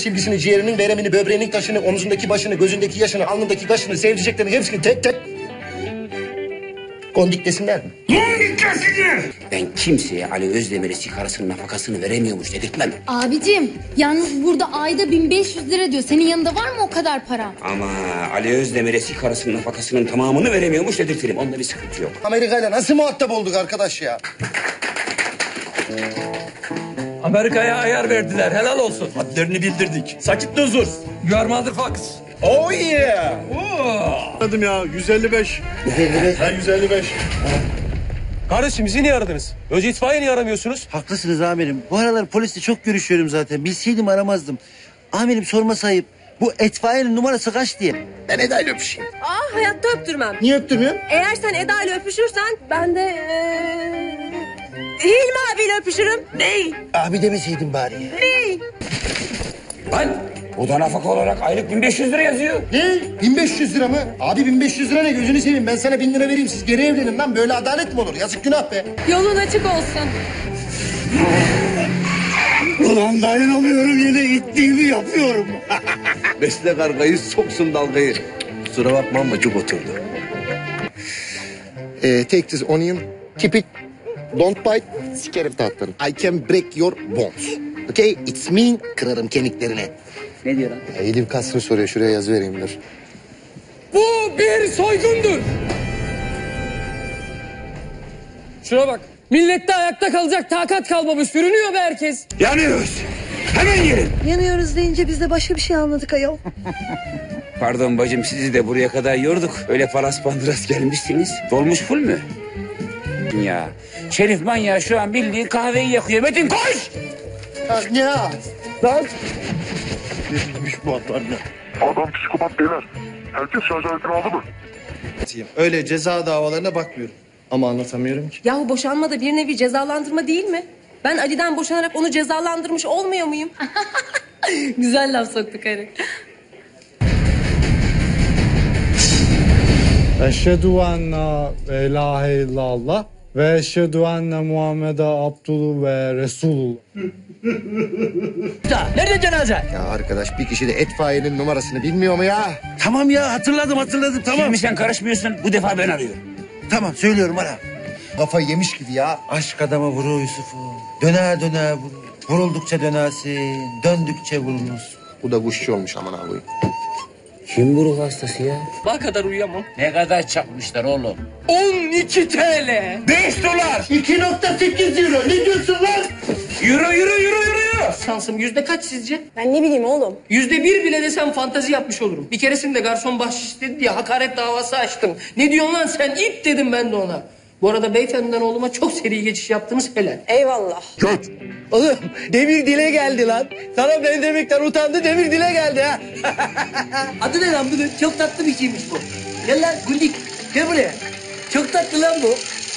Silgisini, ciğerinin, veremini, böbreğinin taşını, omzundaki başını, gözündeki yaşını, alnındaki kaşını, sevdiceklerini hepsini tek tek... Kondik desinler mi? Ben kimseye Ali Özdemir'e sigarasının nafakasını veremiyormuş dedirtmem. Abicim yalnız burada ayda 1500 lira diyor. Senin yanında var mı o kadar para? Ama Ali Özdemir'e sigarasının nafakasının tamamını veremiyormuş dedirtirim. Onda bir sıkıntı yok. Amerika'yla nasıl muhatap olduk arkadaş ya? Amerika'ya ayar verdiler. Helal olsun. Hadlerini bildirdik. Sakit huzur. You are motherfuckers. Oh yeah. Oo. Adım ya 155. 155. Ha 155. Kardeşim bizi niye aradınız? Önce itfaiye niye aramıyorsunuz? Haklısınız amirim. Bu aralar polisle çok görüşüyorum zaten. Bilseydim aramazdım. Amirim sorma sayıp bu etfaiyenin numarası kaç diye. Ben Eda ile öpüşeyim. Aa hayatta öptürmem. Niye öptürmüyorsun? Eğer sen Eda ile öpüşürsen ben de eee Hilmi abiyle öpüşürüm. Ney? Abi demeseydin bari ya. Ney? Lan o da nafaka olarak aylık 1500 lira yazıyor. Ne? 1500 lira mı? Abi 1500 lira ne? Gözünü seveyim. Ben sana 1000 lira vereyim. Siz geri evlenin lan. Böyle adalet mi olur? Yazık günah be. Yolun açık olsun. Ulan dayanamıyorum yine gittiğimi yapıyorum. Besle kargayı soksun dalgayı. Kusura bakma ama çok oturdu. Ee, take this onion. Keep it. Don't bite. Sikerim tahtını. I can break your bones. Okay? It's mean. Kırarım kemiklerini. Ne diyor lan? Ya, Edip Kasrı soruyor. Şuraya yaz vereyim dur. Bu bir soygundur. Şuna bak. Millette ayakta kalacak takat kalmamış. Sürünüyor be herkes. Yanıyoruz. Hemen gelin. Yanıyoruz deyince biz de başka bir şey anladık ayol. Pardon bacım sizi de buraya kadar yorduk. Öyle palas pandıras gelmişsiniz. Dolmuş full mü? Ya Şerif manyağı şu an bildiğin kahveyi yakıyor. Metin koş! Ya, ya. Lan. Adam psikopat beyler. Herkes şarj aletini aldı mı? Öyle ceza davalarına bakmıyorum. Ama anlatamıyorum ki. Yahu boşanma da bir nevi cezalandırma değil mi? Ben Ali'den boşanarak onu cezalandırmış olmuyor muyum? Güzel laf soktu karı. Eşhedü ve ilahe illallah ve eşhedü enne Muhammed'e Abdülü ve Resulullah. Nerede cenaze? Ya arkadaş bir kişi de etfaiyenin numarasını bilmiyor mu ya? Tamam ya hatırladım hatırladım tamam. Şimdi sen karışmıyorsun. Bu defa ben arıyorum. Tamam söylüyorum ara. Kafayı yemiş gibi ya. Aşk adama vurur Yusuf'u. Döner döner vurur. Vuruldukça dönersin. Döndükçe vurulursun. Bu da kuşçu olmuş aman abi. Kim bu ruh hastası ya? Ne kadar uyuyamam. Ne kadar çakmışlar oğlum? 12 TL. 5 dolar. 2.8 euro. Ne diyorsun lan? Yürü yürü yürü yürü. Şansım yüzde kaç sizce? Ben ne bileyim oğlum. Yüzde bir bile desem fantazi yapmış olurum. Bir keresinde garson bahşiş istedi diye hakaret davası açtım. Ne diyorsun lan sen ip dedim ben de ona. Bu arada beyefendiden oğluma çok seri geçiş yaptığımız helal. Eyvallah. Oğlum demir dile geldi lan. Sana ben demekten utandı demir dile geldi ha. Adı ne lan bunun? Çok tatlı bir şeymiş bu. Gel lan Gundik. Gel buraya. Çok tatlı lan bu.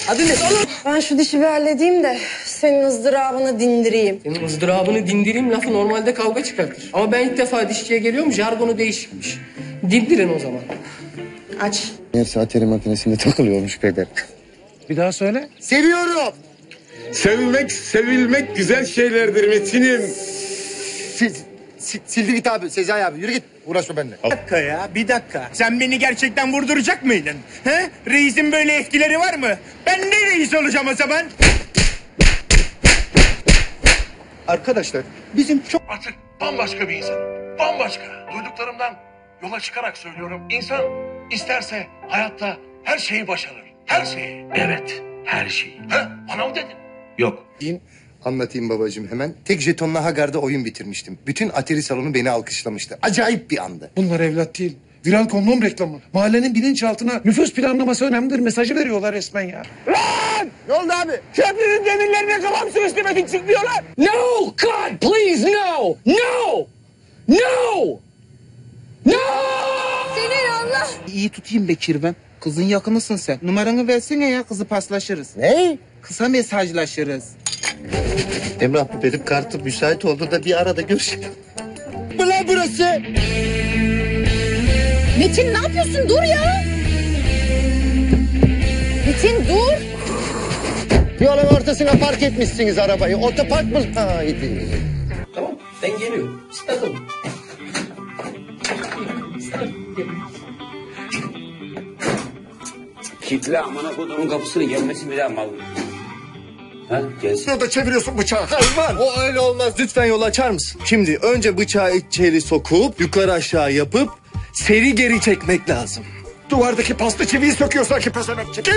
Adı ne? Oğlum. Ben şu dişi bir halledeyim de senin ızdırabını dindireyim. Senin ızdırabını dindireyim lafı normalde kavga çıkartır. Ama ben ilk defa dişçiye geliyorum jargonu değişikmiş. Dindirin o zaman. Aç. Meğerse ateri makinesinde takılıyormuş peder. Bir daha söyle. Seviyorum. Sevmek, sevilmek güzel şeylerdir Metin'im. Sil, sil, sildi git abi. Sezai abi yürü git. Uğraşma benimle. Bir dakika ya bir dakika. Sen beni gerçekten vurduracak mıydın? He? Reisin böyle etkileri var mı? Ben ne reis olacağım o zaman? Arkadaşlar bizim çok Artık bambaşka bir insanım. Bambaşka. Duyduklarımdan yola çıkarak söylüyorum. İnsan isterse hayatta her şeyi başarır. Her şeyi. Evet, her şeyi. Ha? Bana mı dedin? Yok. Anlatayım babacığım hemen. Tek jetonla Hagar'da oyun bitirmiştim. Bütün ateri salonu beni alkışlamıştı. Acayip bir andı. Bunlar evlat değil. Viral kondom reklamı. Mahallenin bilinçaltına nüfus planlaması önemlidir mesajı veriyorlar resmen ya. Ne oldu abi? Köprünün demirlerine kafam Metin çıkmıyorlar. No God please no. No. No. No. Senin Allah. İyi tutayım Bekir ben. Kızın yakınısın sen. Numaranı versene ya kızı paslaşırız. Ne? Kısa mesajlaşırız. Emrah bu benim kartım müsait olduğunda bir arada görüşelim. Bu lan burası. Metin ne yapıyorsun? Dur ya. Metin dur. Yolun ortasına park etmişsiniz arabayı. Otopark mı? Haydi. Tamam ben gene geliyor. Bakalım. Kitle amına kodumun kapısını gelmesi bir daha mal. Ha gelsin. Ne da çeviriyorsun bıçağı hayvan. O öyle olmaz. Lütfen yol açar mısın? Şimdi önce bıçağı içeri sokup yukarı aşağı yapıp seri geri çekmek lazım. Duvardaki pasta çiviyi söküyor sanki pesemek. Çekil.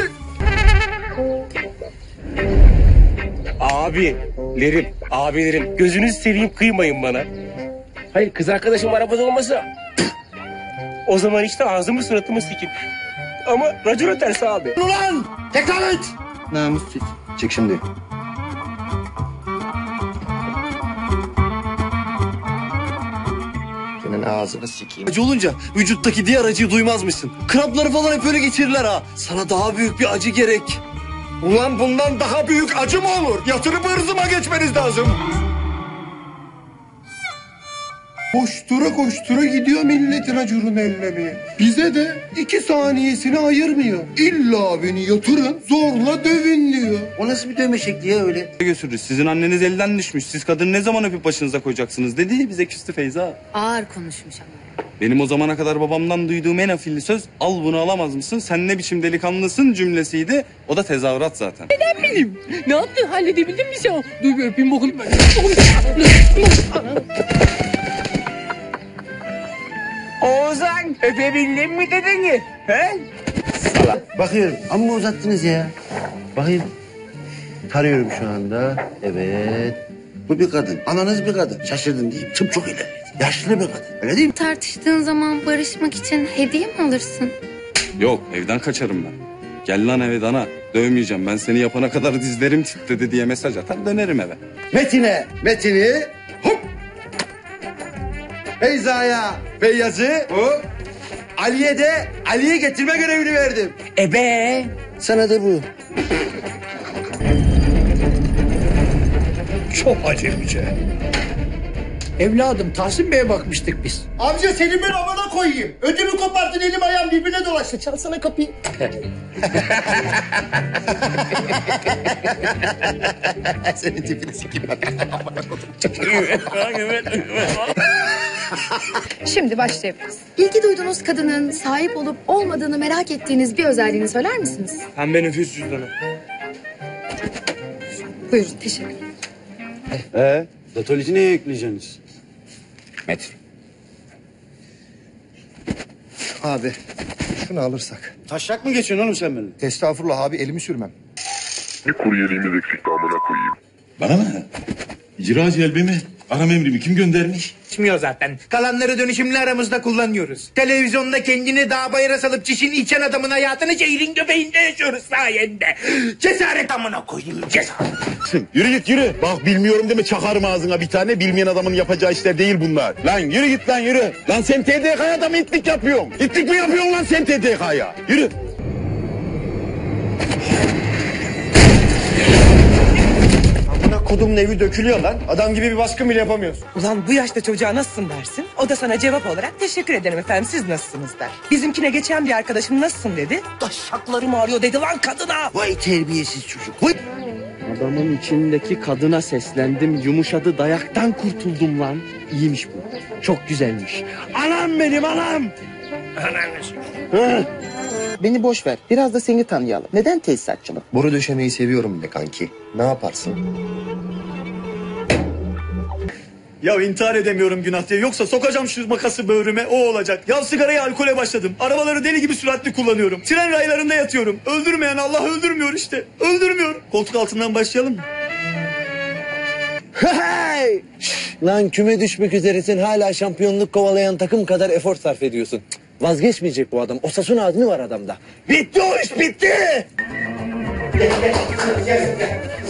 Abilerim, abilerim gözünüzü seveyim kıymayın bana. Hayır kız arkadaşım arabada olmasa o zaman işte ağzımı suratımı sikin. Ama racona ters abi. Ulan tekrar et. Namus Çık şimdi. Senin ağzını sikeyim. Acı olunca vücuttaki diğer acıyı duymazmışsın. Krampları falan hep öyle geçirirler ha. Sana daha büyük bir acı gerek. Ulan bundan daha büyük acı mı olur? Yatırıp hırzıma geçmeniz lazım. Koştura koştura gidiyor milletin acurunu ellemeye. Bize de iki saniyesini ayırmıyor. İlla beni yatırın zorla dövün diyor. O nasıl bir dövme şekli ya öyle? Götürürüz. Sizin anneniz elden düşmüş. Siz kadını ne zaman öpüp başınıza koyacaksınız dedi bize küstü Feyza. Ağır konuşmuş ama. Benim o zamana kadar babamdan duyduğum en afilli söz al bunu alamaz mısın? Sen ne biçim delikanlısın cümlesiydi. O da tezahürat zaten. Ne yaptın? Halledebildin mi sen? Dur bir öpeyim bakalım. Oğuzhan öpebildin mi dedeni? He? Bakıyorum amma uzattınız ya. Bakayım. Tarıyorum şu anda. Evet. Bu bir kadın. Ananız bir kadın. Şaşırdın değil mi? Tıp çok ilerledi. Yaşlı bir kadın. Öyle değil mi? Tartıştığın zaman barışmak için hediye mi alırsın? Yok evden kaçarım ben. Gel lan eve dana. Dövmeyeceğim. Ben seni yapana kadar dizlerim titredi diye mesaj atar dönerim eve. Metin'e. Metin'i. Feyza'ya. Feyyaz'ı. Hop. Ali'ye de Ali'yi getirme görevini verdim. Ebe. Sana da bu. Çok acemice. Evladım Tahsin Bey'e bakmıştık biz. Amca seni ben amına koyayım. Ödümü koparttın elim ayağım birbirine dolaştı. Çalsana kapıyı. Senin tipini sikeyim. Şimdi başlayabiliriz. İlgi duyduğunuz kadının sahip olup olmadığını merak ettiğiniz bir özelliğini söyler misiniz? Pembe nüfus cüzdanı. Buyurun teşekkür ederim. Ee, datoloji neye yükleyeceksiniz? Metin. Abi şunu alırsak. Taşak mı geçiyorsun oğlum sen benimle? Estağfurullah abi elimi sürmem. Bir kuryeliğimiz eksikti amına koyayım. Bana mı? İcra celbi mi? Aram emrimi kim göndermiş? Geçmiyor zaten. Kalanları dönüşümlü aramızda kullanıyoruz. Televizyonda kendini dağ bayıra salıp çişini içen adamın hayatını şehrin göbeğinde yaşıyoruz sayende. Cesaret amına koyayım cesaret. Yürü git yürü. Bak bilmiyorum deme çakarım ağzına bir tane. Bilmeyen adamın yapacağı işler değil bunlar. Lan yürü git lan yürü. Lan sen TDK'ya da mı itlik yapıyorsun? İtlik mi yapıyorsun lan sen TDK'ya? Yürü. Amına kodumun evi dökülüyor lan. Adam gibi bir baskın bile yapamıyorsun. Ulan bu yaşta çocuğa nasılsın dersin. O da sana cevap olarak teşekkür ederim efendim siz nasılsınız der. Bizimkine geçen bir arkadaşım nasılsın dedi. Taşaklarım ağrıyor dedi lan kadına. Vay terbiyesiz çocuk. Vay. Adamın içindeki kadına seslendim. Yumuşadı dayaktan kurtuldum lan. İyiymiş bu. Çok güzelmiş. Anam benim anam. Beni boş ver. Biraz da seni tanıyalım. Neden tesisatçılık? Boru döşemeyi seviyorum be kanki. Ne yaparsın? Ya intihar edemiyorum günah diye. Yoksa sokacağım şu makası böğrüme o olacak. Ya sigarayı alkole başladım. Arabaları deli gibi süratli kullanıyorum. Tren raylarında yatıyorum. Öldürmeyen Allah öldürmüyor işte. Öldürmüyor. Koltuk altından başlayalım mı? Hey! Lan küme düşmek üzeresin hala şampiyonluk kovalayan takım kadar efor sarf ediyorsun. Cık, Vazgeçmeyecek bu adam. Osasun azmi var adamda. Bitti o iş bitti.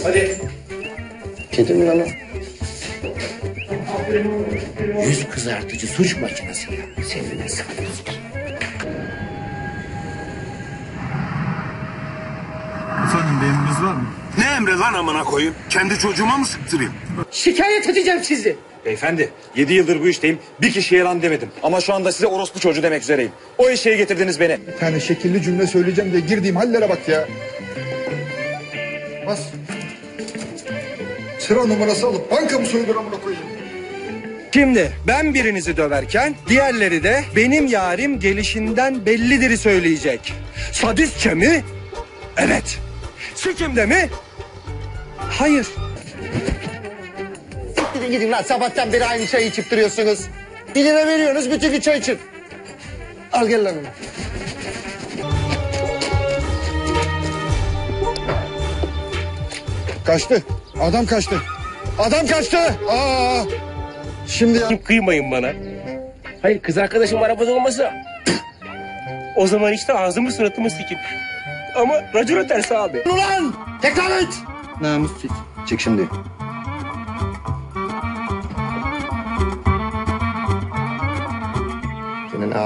Hadi. Kedi mi lan o? Yüz kızartıcı suç makinesi ya. Senin sanıyorsun? Efendim bir emriniz var mı? Ne emre lan amına koyayım? Kendi çocuğuma mı sıktırayım? Şikayet edeceğim sizi. Beyefendi 7 yıldır bu işteyim. Bir kişiye lan demedim. Ama şu anda size orospu çocuğu demek üzereyim. O eşeğe getirdiniz beni. Bir tane şekilli cümle söyleyeceğim de girdiğim hallere bak ya. Bas. Sıra numarası alıp banka mı soyulur amına koyayım? Şimdi ben birinizi döverken diğerleri de benim yarim gelişinden bellidir'i söyleyecek. Sadistçe mi? Evet. Sikimde mi? Hayır. Gidin gidin lan sabahtan beri aynı çayı içip duruyorsunuz. Bir lira veriyorsunuz bütün gün çay için. Al gel lan onu. Kaçtı. Adam kaçtı. Adam kaçtı. Aa! Şimdi ya... Kıymayın bana. Hayır kız arkadaşım arabada olmasa... O zaman işte ağzımı suratımı sikin. Ama racona ters abi. Ulan! Tekrar et! Namussuz. Çık şimdi.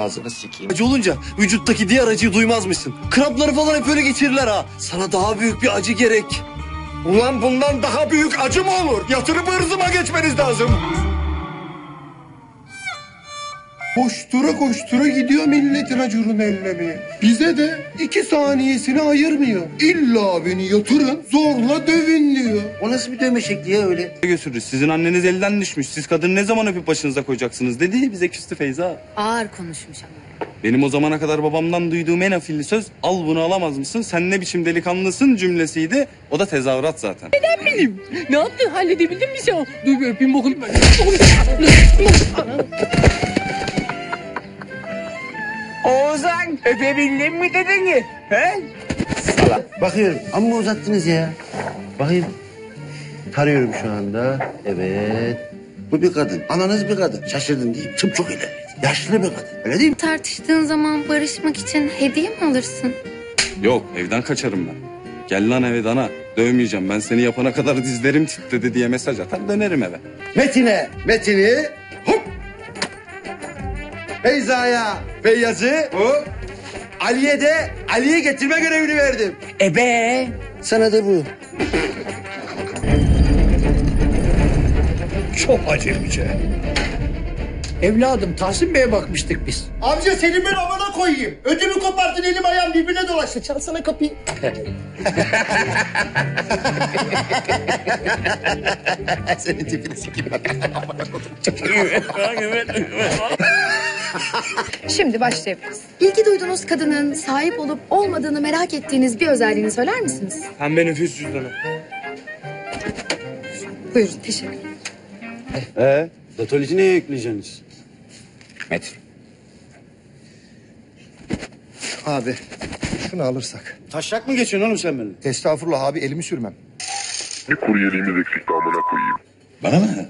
Ağzını sikeyim. Acı olunca vücuttaki diğer acıyı duymaz mısın? Krampları falan hep öyle geçirirler ha. Sana daha büyük bir acı gerek. Ulan bundan daha büyük acı mı olur? Yatırıp hırzıma geçmeniz lazım. Koştura koştura gidiyor milletin acurunu ellemeye. Bize de iki saniyesini ayırmıyor. İlla beni yatırın zorla dövün diyor. O nasıl bir dövme şekli ya öyle? Götürürüz. Sizin anneniz elden düşmüş. Siz kadını ne zaman öpüp başınıza koyacaksınız dedi. Bize küstü Feyza. Ağır konuşmuş ama. Benim o zamana kadar babamdan duyduğum en afilli söz al bunu alamaz mısın? Sen ne biçim delikanlısın cümlesiydi. O da tezahürat zaten. Neden bileyim? Ne yaptın? Halledebildin mi sen? Dur bir öpeyim bakayım. Oğuzhan öpebildin mi dedeni? He? Bakıyorum. Amma uzattınız ya. Bakayım. Tarıyorum şu anda. Evet. Bu bir kadın. Ananız bir kadın. Şaşırdın değil mi? Tıp çok ilerledi. Yaşlı bir kadın. Öyle değil mi? Tartıştığın zaman barışmak için hediye mi alırsın? Yok evden kaçarım ben. Gel lan eve dana. Dövmeyeceğim. Ben seni yapana kadar dizlerim titredi diye mesaj atar dönerim eve. Metin'e. Metin'i. Hop. Feyza'ya. Feyyaz'ı. Ali'ye de Ali'ye getirme görevini verdim. Ebe. Sana da bu. Çok acemice. Evladım Tahsin Bey'e bakmıştık biz. Amca seni ben amına koyayım. Ödümü koparttın elim ayağım birbirine dolaştı. Çalsana kapıyı. Senin tipini sikeyim. Şimdi başlayabiliriz. İlgi duyduğunuz kadının sahip olup olmadığını merak ettiğiniz bir özelliğini söyler misiniz? Pembe nüfus cüzdanı. Buyurun teşekkür ederim. Ee, datoliti neye yükleyeceksiniz? Metin. Abi şunu alırsak. Taşak mı geçiyorsun oğlum sen benimle? Estağfurullah abi elimi sürmem. Bir kuryeliğimiz eksikti amına koyayım. Bana mı?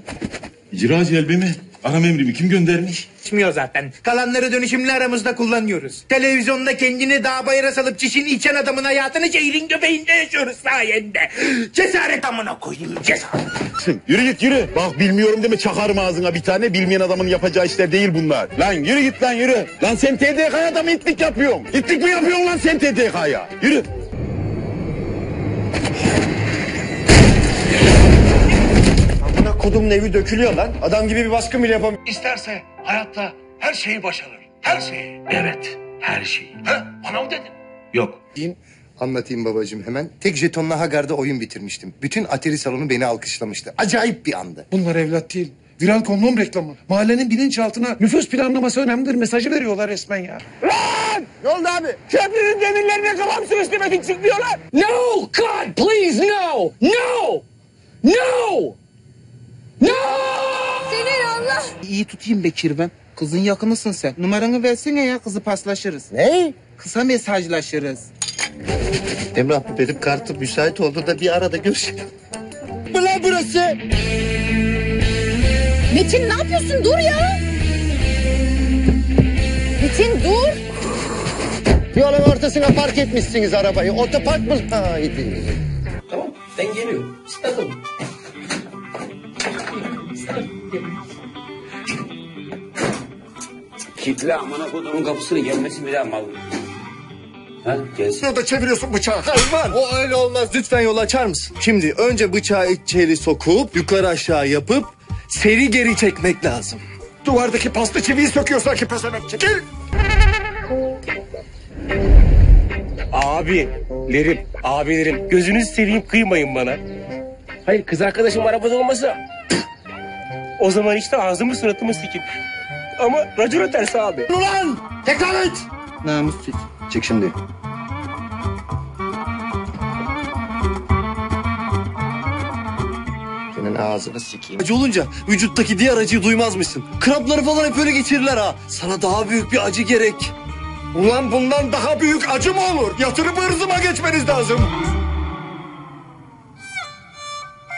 İcra celbimi, aram emrimi kim göndermiş? Geçmiyor zaten. Kalanları dönüşümlü aramızda kullanıyoruz. Televizyonda kendini dağ bayıra salıp çişini içen adamın hayatını şehrin göbeğinde yaşıyoruz sayende. Cesaret amına koyayım cesaret. Yürü git yürü. Bak bilmiyorum deme çakarım ağzına bir tane. Bilmeyen adamın yapacağı işler değil bunlar. Lan yürü git lan yürü. Lan sen TDK'ya da mı itlik yapıyorsun? İtlik mi yapıyorsun lan sen TDK'ya? Yürü. Kodumun evi dökülüyor lan. Adam gibi bir baskın bile yapamıyor. İsterse hayatta her şeyi başarır. Her şeyi. Evet, her şeyi. Ha? Bana mı dedin? Yok. Diyeyim, Anlatayım babacığım hemen. Tek jetonla Hagar'da oyun bitirmiştim. Bütün Atari salonu beni alkışlamıştı. Acayip bir andı. Bunlar evlat değil. Viral kondom reklamı. Mahallenin bilinçaltına nüfus planlaması önemlidir mesajı veriyorlar resmen ya. Ne oldu abi? Köprünün demirlerine kafam Metin çıkmıyorlar. No! God, please, no! No! No! No! Senin Allah! İyi tutayım Bekir ben. Kızın yakınısın sen. Numaranı versene ya kızı paslaşırız. Ne? Kısa mesajlaşırız. Emrah bu benim kartım müsait oldu da bir arada görüşelim. Bu lan burası? Metin ne yapıyorsun? Dur ya. Metin dur. Yolun ortasına park etmişsiniz arabayı. Otopark mı? Haydi. Tamam ben geliyorum. Stadım. Kitle amına kodumun kapısını gelmesi bile mal. Ha gelsin. Burada çeviriyorsun bıçağı hayvan. O öyle olmaz. Lütfen yol açar mısın? Şimdi önce bıçağı içeri sokup yukarı aşağı yapıp seri geri çekmek lazım. Duvardaki pasta çiviyi söküyor sanki pezevenk. Çekil. Abilerim, abilerim gözünüzü seveyim kıymayın bana. Hayır kız arkadaşım arabada olmasa... O zaman işte ağzımı suratımı sikin. Ama racona tersi abi. Ulan! Tekrar et! Namussuz. Çık şimdi. Senin ağzını sikeyim. Acı olunca vücuttaki diğer acıyı duymazmışsın. Krampları falan hep öyle geçirirler ha. Sana daha büyük bir acı gerek. Ulan bundan daha büyük acı mı olur? Yatırıp hırzıma geçmeniz lazım.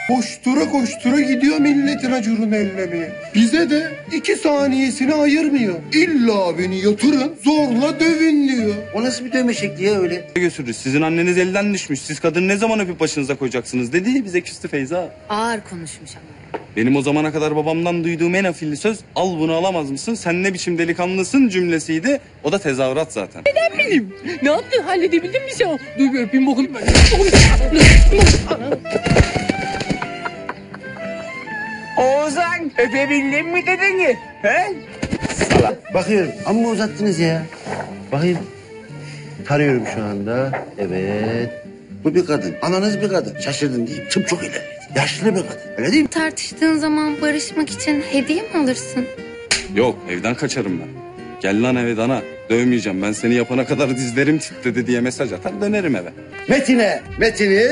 Koştura koştura gidiyor milletin acurunu ellemeye. Bize de iki saniyesini ayırmıyor. İlla beni yatırın zorla dövün diyor. O nasıl bir dövme şekli ya öyle? Götürürüz. Sizin anneniz elden düşmüş. Siz kadını ne zaman öpüp başınıza koyacaksınız dedi. Bize küstü Feyza. Ağır konuşmuş ama. Benim o zamana kadar babamdan duyduğum en afilli söz al bunu alamaz mısın? Sen ne biçim delikanlısın cümlesiydi. O da tezahürat zaten. Neden bileyim? Ne yaptın? Halledebildin mi sen? Dur bir öpeyim bakayım. Oğuzhan öpebildin mi dedeni? He? Bakıyorum amma uzattınız ya. Bakayım. Tarıyorum şu anda. Evet. Bu bir kadın. Ananız bir kadın. Şaşırdın değil mi? Tıp çok ilerledi. Yaşlı bir kadın. Öyle değil mi? Tartıştığın zaman barışmak için hediye mi alırsın? Yok evden kaçarım ben. Gel lan eve dana. Dövmeyeceğim. Ben seni yapana kadar dizlerim titredi diye mesaj atar dönerim eve. Metin'e. Metin'i.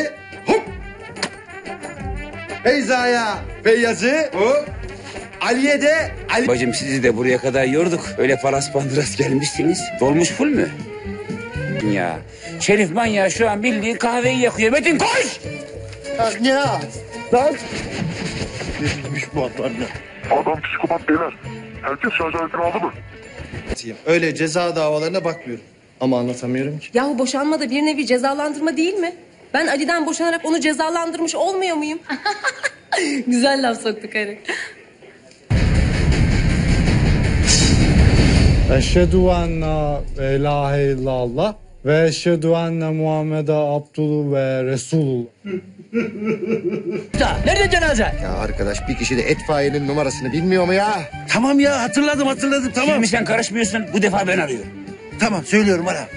Feyza'ya. Feyyaz'ı. Ali'ye de. Ali. Bacım sizi de buraya kadar yorduk. Öyle palaspandıras gelmişsiniz. Dolmuş full mü? Ya. Şerif manyağı şu an bildiğin kahveyi yakıyor. Metin koş! Ya. Lan. Neymiş bu adam ya? Adam psikopat beyler. Herkes şarj aletini aldı mı? Öyle ceza davalarına bakmıyorum. Ama anlatamıyorum ki. Yahu boşanma da bir nevi cezalandırma değil mi? Ben Ali'den boşanarak onu cezalandırmış olmuyor muyum? Güzel laf soktu karı. Eşhedü enne ve ilahe illallah ve eşhedü enne Muhammed'e Abdülü ve Resulullah. Nerede cenaze? Ya arkadaş bir kişi de etfaiyenin numarasını bilmiyor mu ya? Tamam ya hatırladım hatırladım tamam. Şimdi sen karışmıyorsun. Bu defa ben arıyorum. Tamam söylüyorum ara.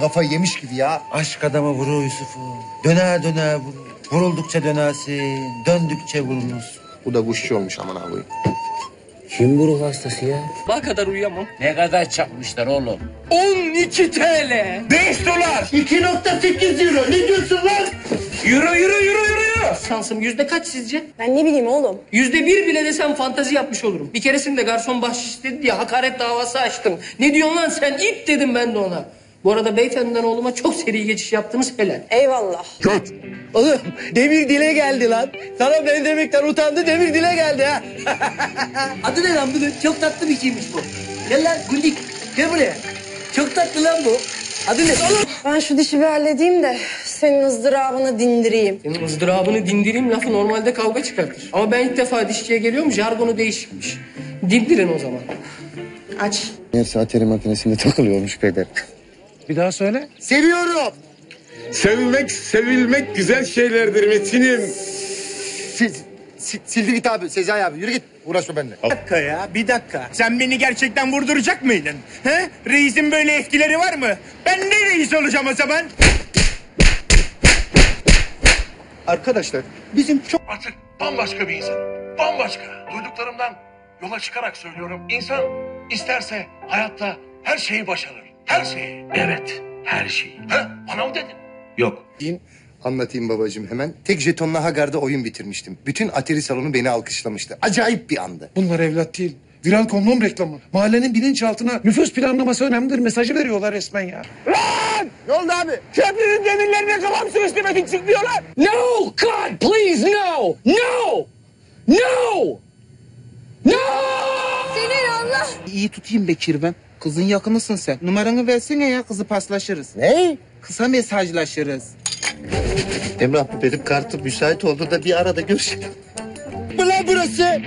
Kafayı yemiş gibi ya. Aşk adama vurur Yusuf'u. Döner döner vurur. Vuruldukça dönersin. Döndükçe vurulursun. Bu da kuşçu olmuş aman abi. Kim bu ruh hastası ya? Bak kadar uyuyamam. Ne kadar çakmışlar oğlum? 12 TL. 5 dolar. 2.8 euro ne diyorsun lan? Yürü yürü yürü yürü. Şansım yüzde kaç sizce? Ben ne bileyim oğlum. Yüzde bir bile desem fantazi yapmış olurum. Bir keresinde garson bahşiş istedi diye hakaret davası açtım. Ne diyorsun lan sen it dedim ben de ona. Bu arada beyefendiden oğluma çok seri geçiş yaptınız helal. Eyvallah. Oğlum demir dile geldi lan. Sana ben demekten utandı demir dile geldi ha. Adı ne lan bunun? Çok tatlı bir şeymiş bu. Gel lan Gundik. Gel buraya. Çok tatlı lan bu. Adı ne? Ben şu dişi bir halledeyim de senin ızdırabını dindireyim. Senin ızdırabını dindireyim lafı normalde kavga çıkartır. Ama ben ilk defa dişçiye geliyorum jargonu değişikmiş. Dindirin o zaman. Aç. Meğerse ateri makinesinde takılıyormuş peder. Bir daha söyle. Seviyorum. Sevmek, sevilmek güzel şeylerdir Metin'im. Sil, sil, sildi git abi Sezai abi yürü git. Uğraşma benimle. Bir dakika ya bir dakika. Sen beni gerçekten vurduracak mıydın? He? Reisin böyle etkileri var mı? Ben ne reis olacağım o zaman? Arkadaşlar bizim çok Artık bambaşka bir insanım. Bambaşka. Duyduklarımdan yola çıkarak söylüyorum. İnsan isterse hayatta her şeyi başarır. Her şeyi. Evet, her şeyi. He? Bana mı dedin? Yok. Diyeyim, Anlatayım babacığım hemen. Tek jetonla Hagar'da oyun bitirmiştim. Bütün atari salonu beni alkışlamıştı. Acayip bir andı. Bunlar evlat değil. Viral kondom reklamı. Mahallenin bilinçaltına nüfus planlaması önemlidir mesajı veriyorlar resmen ya. Ne oldu abi? Köprünün demirlerine kafam sürüştü Metin çıkmıyorlar. No God please no. No. No. No. Senin Allah. İyi tutayım Bekir ben. Kızın yakınısın sen. Numaranı versene ya kızı paslaşırız. Ne? Kısa mesajlaşırız. Emrah benim kartım müsait oldu da bir arada görüşelim. Bu lan burası?